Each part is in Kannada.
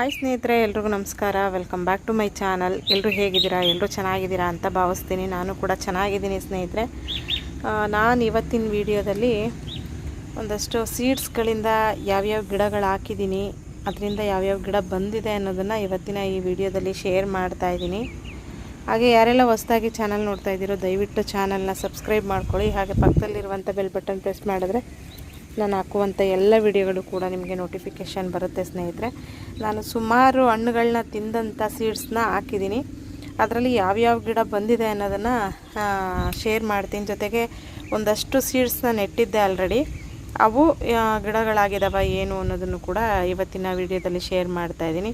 ಹಾಯ್ ಸ್ನೇಹಿತರೆ, ಎಲ್ರಿಗೂ ನಮಸ್ಕಾರ. Welcome back to my channel ಎಲ್ಲರೂ ಹೇಗಿದ್ದೀರಾ? ಎಲ್ಲರೂ ಚೆನ್ನಾಗಿದ್ದೀರಾ ಅಂತ ಭಾವಿಸ್ತೀನಿ. ನಾನು ಕೂಡ ಚೆನ್ನಾಗಿದ್ದೀನಿ ಸ್ನೇಹಿತರೆ. ನಾನು ಇವತ್ತಿನ ವಿಡಿಯೋದಲ್ಲಿ ಒಂದಷ್ಟು ಸೀಡ್ಸ್ಗಳಿಂದ ಯಾವ್ಯಾವ ಗಿಡಗಳು ಹಾಕಿದ್ದೀನಿ, ಅದರಿಂದ ಯಾವ್ಯಾವ ಗಿಡ ಬಂದಿದೆ ಅನ್ನೋದನ್ನು ಇವತ್ತಿನ ಈ ವಿಡಿಯೋದಲ್ಲಿ ಶೇರ್ ಮಾಡ್ತಾ ಇದ್ದೀನಿ. ಹಾಗೆ ಯಾರೆಲ್ಲ ಹೊಸದಾಗಿ ಚಾನಲ್ ನೋಡ್ತಾ ಇದ್ದೀರೋ, ದಯವಿಟ್ಟು ಚಾನಲ್ನ ಸಬ್ಸ್ಕ್ರೈಬ್ ಮಾಡ್ಕೊಳ್ಳಿ. ಹಾಗೆ ಪಕ್ಕದಲ್ಲಿರುವಂಥ ಬೆಲ್ ಬಟನ್ ಪ್ರೆಸ್ ಮಾಡಿದ್ರೆ ನಾನು ಹಾಕುವಂಥ ಎಲ್ಲ ವಿಡಿಯೋಗಳು ಕೂಡ ನಿಮಗೆ ನೋಟಿಫಿಕೇಷನ್ ಬರುತ್ತೆ ಸ್ನೇಹಿತರೆ. ನಾನು ಸುಮಾರು ಹಣ್ಣುಗಳನ್ನ ತಿಂದಂಥ ಸೀಡ್ಸ್ನ ಹಾಕಿದ್ದೀನಿ. ಅದರಲ್ಲಿ ಯಾವ್ಯಾವ ಗಿಡ ಬಂದಿದೆ ಅನ್ನೋದನ್ನು ಶೇರ್ ಮಾಡ್ತೀನಿ. ಜೊತೆಗೆ ಒಂದಷ್ಟು ಸೀಡ್ಸ್ನ ನೆಟ್ಟಿದ್ದೆ ಆಲ್ರೆಡಿ ಅವು ಗಿಡಗಳಾಗಿದ್ದಾವ ಏನು ಅನ್ನೋದನ್ನು ಕೂಡ ಇವತ್ತಿನ ವಿಡಿಯೋದಲ್ಲಿ ಶೇರ್ ಮಾಡ್ತಾ ಇದ್ದೀನಿ.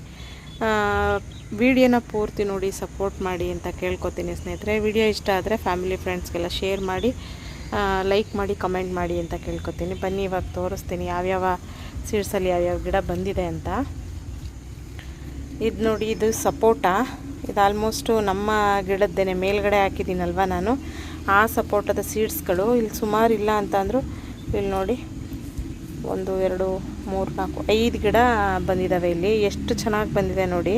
ವಿಡಿಯೋನ ಪೂರ್ತಿ ನೋಡಿ ಸಪೋರ್ಟ್ ಮಾಡಿ ಅಂತ ಕೇಳ್ಕೊತೀನಿ ಸ್ನೇಹಿತರೆ. ವಿಡಿಯೋ ಇಷ್ಟ ಆದರೆ ಫ್ಯಾಮಿಲಿ ಫ್ರೆಂಡ್ಸ್ಗೆಲ್ಲ ಶೇರ್ ಮಾಡಿ. ಲೈಕ್ ಮಾಡಿ ಕಮೆಂಟ್ ಮಾಡಿ ಅಂತ ಕೇಳ್ಕೊತೀನಿ. ಬನ್ನಿ, ಇವಾಗ ತೋರಿಸ್ತೀನಿ ಯಾವ್ಯಾವ ಸೀಡ್ಸಲ್ಲಿ ಯಾವ್ಯಾವ ಗಿಡ ಬಂದಿದೆ ಅಂತ. ಇದು ನೋಡಿ, ಇದು ಸಪೋಟ. ಇದು ಆಲ್ಮೋಸ್ಟು ನಮ್ಮ ಗಿಡದ್ದೇನೆ, ಮೇಲ್ಗಡೆ ಹಾಕಿದ್ದೀನಲ್ವ ನಾನು. ಆ ಸಪೋಟದ ಸೀಡ್ಸ್ಗಳು ಇಲ್ಲಿ ಸುಮಾರು ಇಲ್ಲ ಅಂತ ಇಲ್ಲಿ ನೋಡಿ, ಒಂದು, ಎರಡು, ಮೂರು, ನಾಲ್ಕು, ಐದು ಗಿಡ ಬಂದಿದ್ದಾವೆ ಇಲ್ಲಿ. ಎಷ್ಟು ಚೆನ್ನಾಗಿ ಬಂದಿದೆ ನೋಡಿ.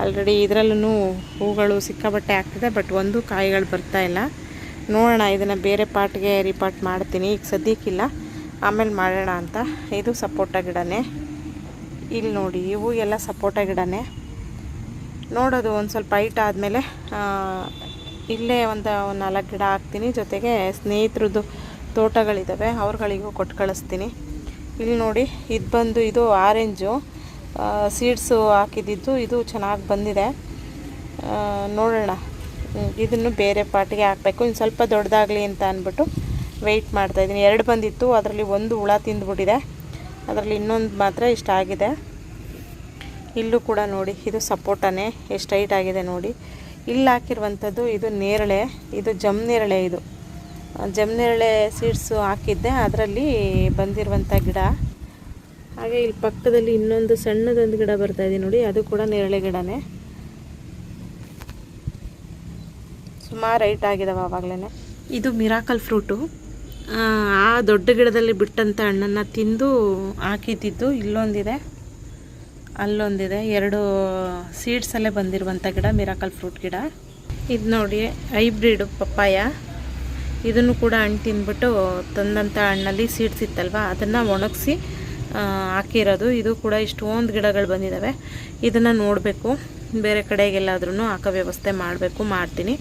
ಆಲ್ರೆಡಿ ಇದರಲ್ಲೂ ಹೂಗಳು ಸಿಕ್ಕಾಬಟ್ಟೆ ಆಗ್ತಿದೆ ಬಟ್ ಒಂದು ಕಾಯಿಗಳು ಬರ್ತಾ ಇಲ್ಲ. ನೋಡೋಣ, ಇದನ್ನು ಬೇರೆ ಪಾಟ್ಗೆ ರಿಪಾರ್ಟ್ ಮಾಡ್ತೀನಿ. ಈಗ ಸದ್ಯಕ್ಕಿಲ್ಲ. ಆಮೇಲೆ ಮಾಡೋಣ ಅಂತ. ಇದು ಸಪೋಟ ಗಿಡನೇ. ಇಲ್ಲಿ ನೋಡಿ, ಇವು ಎಲ್ಲ ಸಪೋಟ ಗಿಡನೇ. ನೋಡೋದು ಒಂದು ಸ್ವಲ್ಪ ಹೈಟ್ ಆದಮೇಲೆ ಇಲ್ಲೇ ಒಂದು ನಾಲ್ಕು ಗಿಡ ಹಾಕ್ತೀನಿ. ಜೊತೆಗೆ ಸ್ನೇಹಿತರದ್ದು ತೋಟಗಳಿದ್ದಾವೆ ಅವ್ರುಗಳಿಗೂ ಕೊಟ್ಟು ಕಳಿಸ್ತೀನಿ. ಇಲ್ಲಿ ನೋಡಿ, ಇದು ಬಂದು ಇದು ಆರೆಂಜು ಸೀಡ್ಸು ಹಾಕಿದ್ದಿದ್ದು ಇದು ಚೆನ್ನಾಗಿ ಬಂದಿದೆ. ನೋಡೋಣ. ಇದನ್ನು ಬೇರೆ ಪಾಟಿಗೆ ಹಾಕಬೇಕು. ಇನ್ನು ಸ್ವಲ್ಪ ದೊಡ್ಡದಾಗಲಿ ಅಂತ ಅಂದ್ಬಿಟ್ಟು ವೆಯ್ಟ್ ಮಾಡ್ತಾಯಿದ್ದೀನಿ ಎರಡು ಬಂದಿತ್ತು, ಅದರಲ್ಲಿ ಒಂದು ಹುಳ ತಿಂದ್ಬಿಟ್ಟಿದೆ. ಅದರಲ್ಲಿ ಇನ್ನೊಂದು ಮಾತ್ರ ಇಷ್ಟ ಆಗಿದೆ. ಇಲ್ಲೂ ಕೂಡ ನೋಡಿ, ಇದು ಸಪೋಟನೇ. ಎಷ್ಟು ಹೈಟ್ ಆಗಿದೆ ನೋಡಿ. ಇಲ್ಲಿ ಹಾಕಿರುವಂಥದ್ದು, ಇದು ನೇರಳೆ, ಇದು ಜಮ್ ನೇರಳೆ ಇದು. ಜಮ್ ನೇರಳೆ ಸೀಡ್ಸು ಹಾಕಿದ್ದೆ, ಅದರಲ್ಲಿ ಬಂದಿರುವಂಥ ಗಿಡ. ಹಾಗೆ ಇಲ್ಲಿ ಪಕ್ಕದಲ್ಲಿ ಇನ್ನೊಂದು ಸಣ್ಣದೊಂದು ಗಿಡ ಬರ್ತಾ ಇದೆ ನೋಡಿ, ಅದು ಕೂಡ ನೇರಳೆ ಗಿಡನೇ. ಸುಮಾರು ಐಟ್ ಆಗಿದಾವೆ ಆವಾಗಲೇ ಇದು ಮಿರಾಕಲ್ ಫ್ರೂಟು. ಆ ದೊಡ್ಡ ಗಿಡದಲ್ಲಿ ಬಿಟ್ಟಂಥ ಹಣ್ಣನ್ನು ತಿಂದು ಹಾಕಿದ್ದಿದ್ದು ಇಲ್ಲೊಂದಿದೆ. ಅಲ್ಲೊಂದಿದೆ. ಎರಡು ಸೀಡ್ಸಲ್ಲೇ ಬಂದಿರುವಂಥ ಗಿಡ, ಮಿರಾಕಲ್ ಫ್ರೂಟ್ ಗಿಡ. ಇದು ನೋಡಿ, ಹೈಬ್ರಿಡ್ ಪಪ್ಪಾಯ. ಇದನ್ನು ಕೂಡ ಹಣ್ಣು ತಿಂದ್ಬಿಟ್ಟು ತಂದಂಥ ಹಣ್ಣಲ್ಲಿ ಸೀಡ್ಸ್ ಇತ್ತಲ್ವ? ಅದನ್ನು ಒಣಗಿಸಿ ಹಾಕಿರೋದು. ಇದು ಕೂಡ ಇಷ್ಟೊಂದು ಗಿಡಗಳು ಬಂದಿದ್ದಾವೆ ಇದನ್ನು ನೋಡಬೇಕು. ಬೇರೆ ಕಡೆಗೆಲ್ಲಾದ್ರೂ ಹಾಕೋ ವ್ಯವಸ್ಥೆ ಮಾಡಬೇಕು, ಮಾಡ್ತೀನಿ.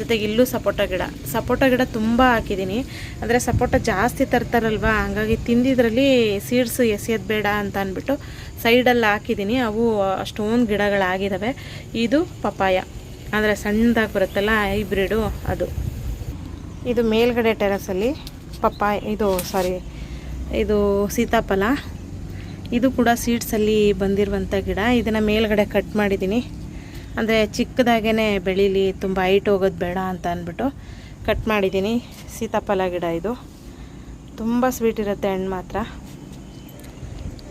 ಜೊತೆಗೆ ಇಲ್ಲೂ ಸಪೋಟ ಗಿಡ. ಸಪೋಟ ಗಿಡ ತುಂಬ ಹಾಕಿದ್ದೀನಿ. ಅಂದರೆ ಸಪೋಟ ಜಾಸ್ತಿ ತರ್ತಾರಲ್ವ? ಹಂಗಾಗಿ ತಿಂದಿದ್ರಲ್ಲಿ ಸೀಡ್ಸ್ ಎಸೆಯೋದು ಬೇಡ ಅಂತ ಅಂದ್ಬಿಟ್ಟು ಸೈಡಲ್ಲಿ ಹಾಕಿದ್ದೀನಿ. ಅವು ಅಷ್ಟೊಂದು ಗಿಡಗಳಾಗಿದ್ದಾವೆ ಇದು ಪಪಾಯ ಅಂದರೆ ಸಣ್ಣದಾಗಿ ಬರುತ್ತಲ್ಲ, ಹೈಬ್ರಿಡು ಅದು. ಇದು ಮೇಲ್ಗಡೆ ಟೆರಸಲ್ಲಿ ಪಪ್ಪಾಯ, ಇದು ಸಾರಿ ಇದು ಸೀತಾಫಲ. ಇದು ಕೂಡ ಸೀಡ್ಸಲ್ಲಿ ಬಂದಿರುವಂಥ ಗಿಡ. ಇದನ್ನು ಮೇಲ್ಗಡೆ ಕಟ್ ಮಾಡಿದ್ದೀನಿ. ಅಂದರೆ ಚಿಕ್ಕದಾಗೇ ಬೆಳೀಲಿ ತುಂಬ ಹೈಟ್ ಹೋಗೋದು ಬೇಡ ಅಂತ ಅಂದ್ಬಿಟ್ಟು ಕಟ್ ಮಾಡಿದ್ದೀನಿ. ಸೀತಾಫಲ ಗಿಡ ಇದು. ತುಂಬ ಸ್ವೀಟ್ ಇರುತ್ತೆ ಹಣ್ಣು ಮಾತ್ರ.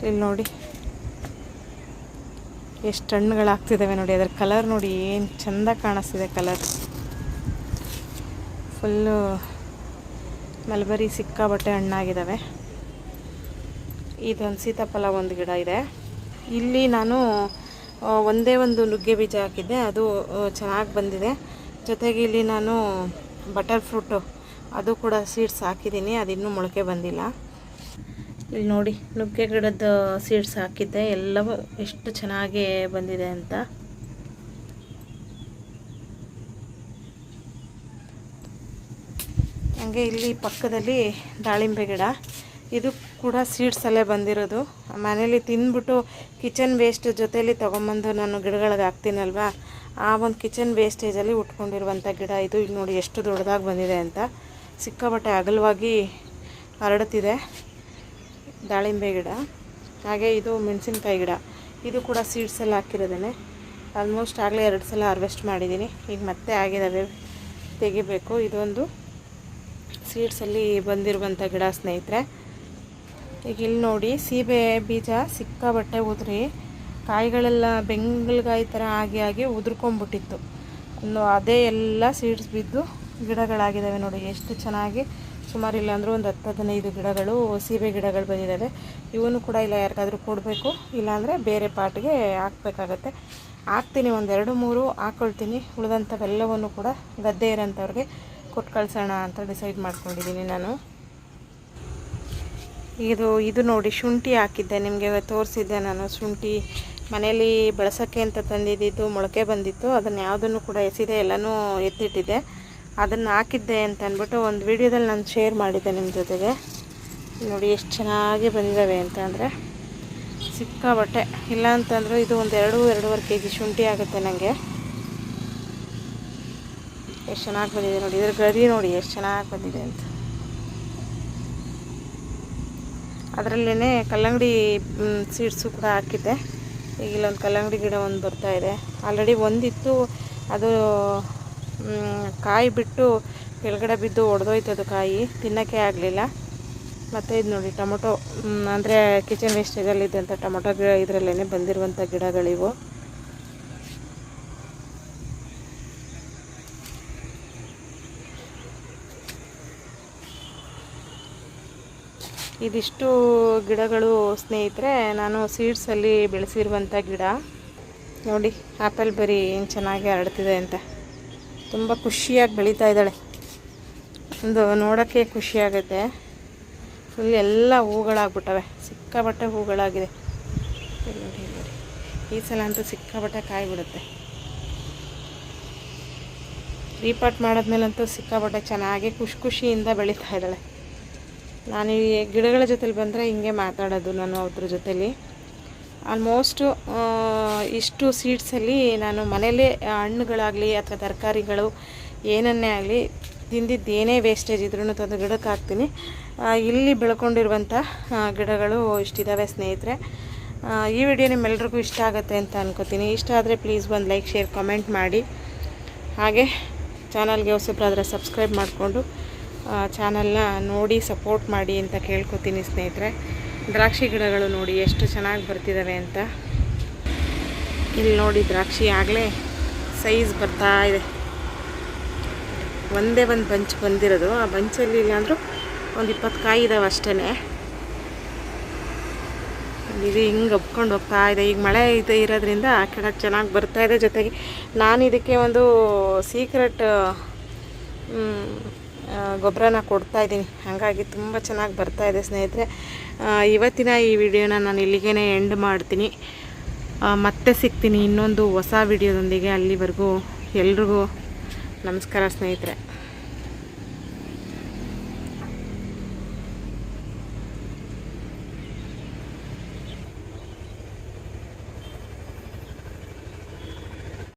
ಇಲ್ಲಿ ನೋಡಿ. ಎಷ್ಟು ಹಣ್ಣುಗಳಾಗ್ತಿದ್ದಾವೆ ನೋಡಿ. ಅದರ ಕಲರ್ ನೋಡಿ ಏನು ಚೆಂದ ಕಾಣಿಸ್ತಿದೆ ಕಲರ್ ಫುಲ್ಲು ಮಲ್ಬರಿ ಸಿಕ್ಕಾಬಟ್ಟೆ ಹಣ್ಣಾಗಿದ್ದಾವೆ ಇದೊಂದು ಸೀತಾಫಲ ಒಂದು ಗಿಡ ಇದೆ. ಇಲ್ಲಿ ನಾನು ಒಂದೇ ಒಂದು ನುಗ್ಗೆ ಬೀಜ ಹಾಕಿದ್ದೆ. ಅದು ಚೆನ್ನಾಗಿ ಬಂದಿದೆ. ಜೊತೆಗೆ ಇಲ್ಲಿ ನಾನು ಬಟರ್ ಫ್ರೂಟು, ಅದು ಕೂಡ ಸೀಡ್ಸ್ ಹಾಕಿದ್ದೀನಿ. ಅದಿನ್ನೂ ಮೊಳಕೆ ಬಂದಿಲ್ಲ. ಇಲ್ಲಿ ನೋಡಿ, ನುಗ್ಗೆ ಗಿಡದ ಸೀಡ್ಸ್ ಹಾಕಿದ್ದೆ. ಎಲ್ಲವೂ ಎಷ್ಟು ಚೆನ್ನಾಗಿ ಬಂದಿದೆ ಅಂತ. ಹಂಗೆ ಇಲ್ಲಿ ಪಕ್ಕದಲ್ಲಿ ದಾಳಿಂಬೆ ಗಿಡ. ಇದು ಕೂಡ ಸೀಡ್ಸಲ್ಲೇ ಬಂದಿರೋದು. ಮನೇಲಿ ತಿಂದ್ಬಿಟ್ಟು ಕಿಚನ್ ವೇಸ್ಟ್ ಜೊತೆಯಲ್ಲಿ ತೊಗೊಂಬಂದು ನಾನು ಗಿಡಗಳಿಗೆ ಹಾಕ್ತೀನಲ್ವಾ? ಆ ಒಂದು ಕಿಚನ್ ವೇಸ್ಟೇಜಲ್ಲಿ ಉಟ್ಕೊಂಡಿರುವಂಥ ಗಿಡ ಇದು. ಈಗ ನೋಡಿ ಎಷ್ಟು ದೊಡ್ಡದಾಗಿ ಬಂದಿದೆ ಅಂತ. ಸಿಕ್ಕಾಪಟ್ಟೆ ಅಗಲವಾಗಿ ಹರಡುತ್ತಿದೆ. ದಾಳಿಂಬೆ ಗಿಡ. ಹಾಗೆ ಇದು ಮೆಣಸಿನ್ಕಾಯಿ ಗಿಡ. ಇದು ಕೂಡ ಸೀಡ್ಸಲ್ಲಿ ಹಾಕಿರೋದೇನೆ. ಆಲ್ಮೋಸ್ಟ್ ಆಗಲೇ ಎರಡು ಸಲ ಹಾರ್ವೆಸ್ಟ್ ಮಾಡಿದ್ದೀನಿ. ಈಗ ಮತ್ತೆ ಆಗಿದ್ದಾವೆ ತೆಗಿಬೇಕು. ಇದೊಂದು ಸೀಡ್ಸಲ್ಲಿ ಬಂದಿರುವಂಥ ಗಿಡ ಸ್ನೇಹಿತರೆ. ಈಗ ಇಲ್ಲಿ ನೋಡಿ, ಸೀಬೆ ಬೀಜ ಸಿಕ್ಕ ಬಟ್ಟೆ ಉದುರಿ. ಕಾಯಿಗಳೆಲ್ಲ ಬೆಂಗಲ್ಗಾಯಿ ಥರ ಆಗಿ ಆಗಿ ಉದುರ್ಕೊಂಬಿಟ್ಟಿತ್ತು. ಅದೇ ಎಲ್ಲ ಸೀಡ್ಸ್ ಬಿದ್ದು ಗಿಡಗಳಾಗಿದ್ದಾವೆ ನೋಡಿ, ಎಷ್ಟು ಚೆನ್ನಾಗಿ. ಸುಮಾರು ಇಲ್ಲ ಅಂದರೂ ಒಂದು ಹತ್ತು ಹದಿನೈದು ಗಿಡಗಳು, ಸೀಬೆ ಗಿಡಗಳು ಬಂದಿದ್ದಾವೆ ಇವನು ಕೂಡ ಇಲ್ಲ, ಯಾರಿಗಾದರೂ ಕೊಡಬೇಕು ಇಲ್ಲಾಂದರೆ ಬೇರೆ ಪಾಟ್ಗೆ ಹಾಕ್ಬೇಕಾಗತ್ತೆ. ಹಾಕ್ತೀನಿ ಒಂದೆರಡು ಮೂರು ಹಾಕ್ಕೊಳ್ತೀನಿ ಉಳಿದಂಥವೆಲ್ಲವನ್ನು ಕೂಡ ಗದ್ದೆ ಇರೋಂಥವ್ರಿಗೆ ಕೊಟ್ಟು ಕಳ್ಸೋಣ ಅಂತ ಡಿಸೈಡ್ ಮಾಡ್ಕೊಂಡಿದ್ದೀನಿ ನಾನು. ಇದು ಇದು ನೋಡಿ, ಶುಂಠಿ ಹಾಕಿದ್ದೆ, ನಿಮಗೆ ತೋರಿಸಿದ್ದೆ ನಾನು ಶುಂಠಿ. ಮನೇಲಿ ಬಳಸೋಕ್ಕೆ ಅಂತ ತಂದಿದ್ದು, ಮೊಳಕೆ ಬಂದಿತ್ತು. ಅದನ್ನು ಯಾವುದನ್ನು ಕೂಡ ಎಸಿದೆ, ಎಲ್ಲನೂ ಎತ್ತಿಟ್ಟಿದ್ದೆ. ಅದನ್ನು ಹಾಕಿದ್ದೆ ಅಂತ ಅಂದ್ಬಿಟ್ಟು ಒಂದು ವಿಡಿಯೋದಲ್ಲಿ ನಾನು ಶೇರ್ ಮಾಡಿದ್ದೆ ನಿಮ್ಮ ಜೊತೆಗೆ. ನೋಡಿ, ಎಷ್ಟು ಚೆನ್ನಾಗಿ ಬಂದಿದ್ದಾವೆ ಅಂತ ಅಂದರೆ ಸಿಕ್ಕಾಬಟ್ಟೆ ಇಲ್ಲ ಅಂತಂದರೆ ಇದು ಒಂದು ಎರಡು, ಎರಡೂವರೆ ಕೆ ಜಿ ಶುಂಠಿ ಆಗುತ್ತೆ ನನಗೆ ಎಷ್ಟು ಚೆನ್ನಾಗಿ ಬಂದಿದೆ ನೋಡಿ, ಇದ್ರ ಗರಿ ನೋಡಿ, ಎಷ್ಟು ಚೆನ್ನಾಗಿ ಬಂದಿದೆ ಅಂತ. ಅದರಲ್ಲೇ ಕಲ್ಲಂಗಡಿ ಸೀಡ್ಸು ಕೂಡ ಹಾಕಿದ್ದೆ. ಈಗ ಇಲ್ಲೊಂದು ಕಲ್ಲಂಗಡಿ ಗಿಡ ಒಂದು ಬರ್ತಾ ಇದೆ. ಆಲ್ರೆಡಿ ಒಂದಿತ್ತು. ಅದು ಕಾಯಿ ಬಿಟ್ಟು ಕೆಳಗಡೆ ಬಿದ್ದು ಒಡೆದೋಯ್ತು ಅದು ಕಾಯಿ. ತಿನ್ನೋಕ್ಕೆ ಆಗಲಿಲ್ಲ. ಮತ್ತು ಇದು ನೋಡಿ, ಟೊಮೊಟೊ ಅಂದರೆ ಕಿಚನ್ ವೇಸ್ಟೇಜಲ್ಲಿ ಇದ್ದಂಥ ಟೊಮೊಟೊ ಗಿಡ ಇದರಲ್ಲೇ ಬಂದಿರುವಂಥ ಗಿಡಗಳಿವು. ಇದಿಷ್ಟು ಗಿಡಗಳು ಸ್ನೇಹಿತರೆ, ನಾನು ಸೀಡ್ಸಲ್ಲಿ ಬೆಳೆಸಿರುವಂಥ ಗಿಡ. ನೋಡಿ ಆ್ಯಪಲ್ ಬೆರಿ ಏನು ಚೆನ್ನಾಗಿ ಹರಡ್ತಿದೆ ಅಂತ. ತುಂಬ ಖುಷಿಯಾಗಿ ಬೆಳೀತಾ ಇದ್ದಾಳೆ. ಒಂದು ನೋಡೋಕ್ಕೆ ಖುಷಿಯಾಗುತ್ತೆ. ಫುಲ್ ಎಲ್ಲ ಹೂಗಳಾಗ್ಬಿಟ್ಟವೆ. ಸಿಕ್ಕಾಬಟ್ಟೆ ಹೂಗಳಾಗಿದೆ. ನೋಡಿ ನೋಡಿ. ಈ ಸಲ ಅಂತೂ ಸಿಕ್ಕಾಬಟ್ಟೆ ಕಾಯಿ ಬಿಡುತ್ತೆ ರೀಪಾಟ್ ಮಾಡಿದ್ಮೇಲಂತೂ ಸಿಕ್ಕಾಬಟ್ಟೆ ಚೆನ್ನಾಗಿ ಖುಷಿ ಖುಷಿಯಿಂದ ಬೆಳೀತಾ ಇದ್ದಾಳೆ. ನಾನು ಈ ಗಿಡಗಳ ಜೊತೆಲಿ ಬಂದರೆ ಹಿಂಗೆ ಮಾತಾಡೋದು ನಾನು ಅವ್ರ ಜೊತೇಲಿ. ಆಲ್ಮೋಸ್ಟು ಇಷ್ಟು ಸೀಡ್ಸಲ್ಲಿ ನಾನು ಮನೇಲೇ ಹಣ್ಣುಗಳಾಗಲಿ ಅಥವಾ ತರಕಾರಿಗಳು ಏನನ್ನೇ ಆಗಲಿ ತಿಂದಿದ್ದು ಏನೇ ವೇಸ್ಟೇಜ್ ಇದ್ರೂ ತಂದು ಗಿಡಕ್ಕೆ ಹಾಕ್ತೀನಿ. ಇಲ್ಲಿ ಬೆಳ್ಕೊಂಡಿರುವಂಥ ಗಿಡಗಳು ಇಷ್ಟಿದ್ದಾವೆ ಸ್ನೇಹಿತರೆ. ಈ ವಿಡಿಯೋ ನಿಮ್ಮೆಲ್ರಿಗೂ ಇಷ್ಟ ಆಗುತ್ತೆ ಅಂತ ಅನ್ಕೋತೀನಿ. ಇಷ್ಟ ಆದರೆ ಪ್ಲೀಸ್ ಒಂದು ಲೈಕ್ ಶೇರ್ ಕಮೆಂಟ್ ಮಾಡಿ. ಹಾಗೆ ಚಾನಲ್ಗೆ ಹೊಸಬ್ರಾದರೆ ಸಬ್ಸ್ಕ್ರೈಬ್ ಮಾಡಿಕೊಂಡು. ಚಾನಲ್ನ ನೋಡಿ ಸಪೋರ್ಟ್ ಮಾಡಿ ಅಂತ ಕೇಳ್ಕೊತೀನಿ ಸ್ನೇಹಿತರೆ. ದ್ರಾಕ್ಷಿ ಗಿಡಗಳು ನೋಡಿ ಎಷ್ಟು ಚೆನ್ನಾಗಿ ಬರ್ತಿದ್ದಾವೆ ಅಂತ. ಇಲ್ಲಿ ನೋಡಿ ದ್ರಾಕ್ಷಿ ಆಗಲೇ ಸೈಜ್ ಬರ್ತಾ ಇದೆ. ಒಂದೇ ಒಂದು ಬಂಚ್ ಬಂದಿರೋದು. ಆ ಬಂಚಲ್ಲಿ ಇಲ್ಲಾಂದ್ರೂ ಒಂದು ಇಪ್ಪತ್ತು ಕಾಯಿ ಇದಾವೆ ಅಷ್ಟೇ ಇದು ಹಿಂಗೆ ಒಪ್ಕೊಂಡು ಹೋಗ್ತಾ ಇದೆ. ಈಗ ಮಳೆ ಇದು ಇರೋದ್ರಿಂದ ಕೆಳಗೆ ಚೆನ್ನಾಗಿ ಬರ್ತಾ ಇದೆ ಜೊತೆಗೆ ನಾನು ಇದಕ್ಕೆ ಒಂದು ಸೀಕ್ರೆಟ್ ಗೊಬ್ಬರನ ಕೊಡ್ತಾ ಇದ್ದೀನಿ. ಹಾಗಾಗಿ ತುಂಬ ಚೆನ್ನಾಗಿ ಬರ್ತಾ ಇದೆ ಸ್ನೇಹಿತರೆ. ಇವತ್ತಿನ ಈ ವಿಡಿಯೋನ ನಾನು ಇಲ್ಲಿಗೇ ಎಂಡ್ ಮಾಡ್ತೀನಿ. ಮತ್ತೆ ಸಿಗ್ತೀನಿ ಇನ್ನೊಂದು ಹೊಸ ವಿಡಿಯೋದೊಂದಿಗೆ ಅಲ್ಲಿವರೆಗೂ ಎಲ್ರಿಗೂ ನಮಸ್ಕಾರ ಸ್ನೇಹಿತರೆ.